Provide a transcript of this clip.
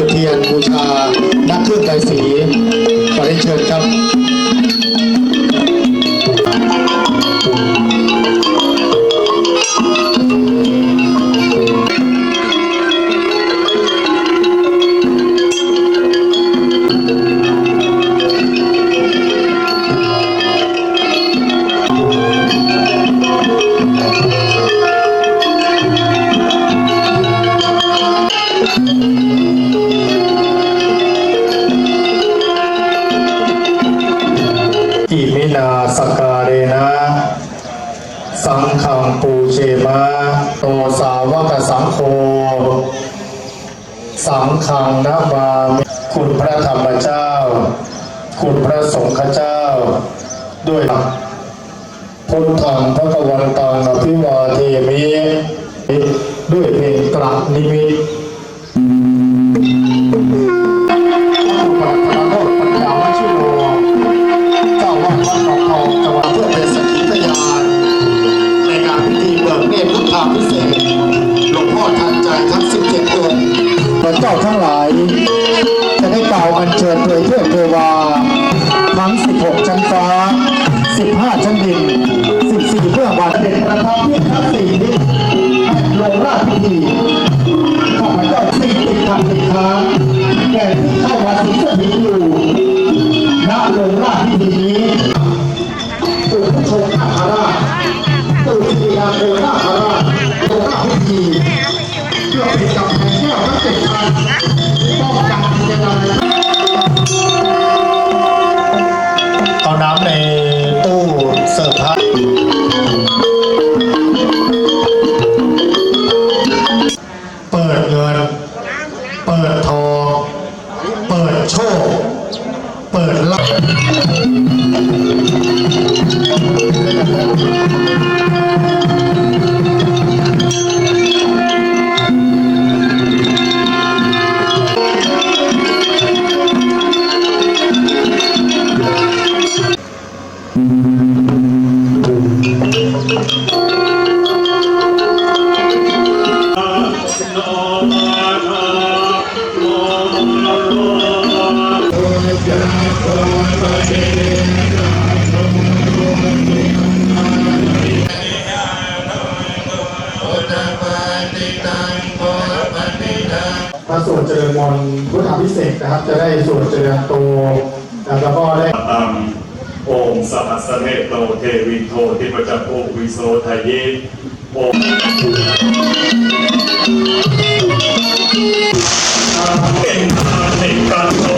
จุดเทียนบูชานักเครื่องไกสีขอได้เชิญครับ สกการเรนะ สังฆังปูเชมะโตสาวกสังโฆสังฆังนะมามิคุณพระธรรมเจ้า คุณพระสงฆ์เจ้า ด้วยพุทธังพระกวันตังอภิวาเทมิด้วยเพลงกระนิมิต พ่อทันใจทั้ง17องค์พระเจ้าทั้งหลาย จะได้กล่าวอัญเชิญโดยเทพเทวา ทั้ง16ชั้นฟ้า15ชั้นดิน14เพื่อบาทเด็จประทับที่ทั้งสี่นี้ลงราชพิธีข้าพเจ้าสิ่งติดขัดติดค้างแก่ที่เข้ามาสิงสถิตอยู่ณโรงราชพิธีนี้ปู่ผู้ชมนาคราชปู่ศิริยาโคนาคราช เปิดลา พระสวดเจริญมนต์พุทธาพิเศษนะครับ จะได้สวดเจริญโตแล้วก็ได้ตังโอมสหัสเนโตเทวินโททิปจักโอวิโสทายะโอมเป็นอาติกันโตอาตั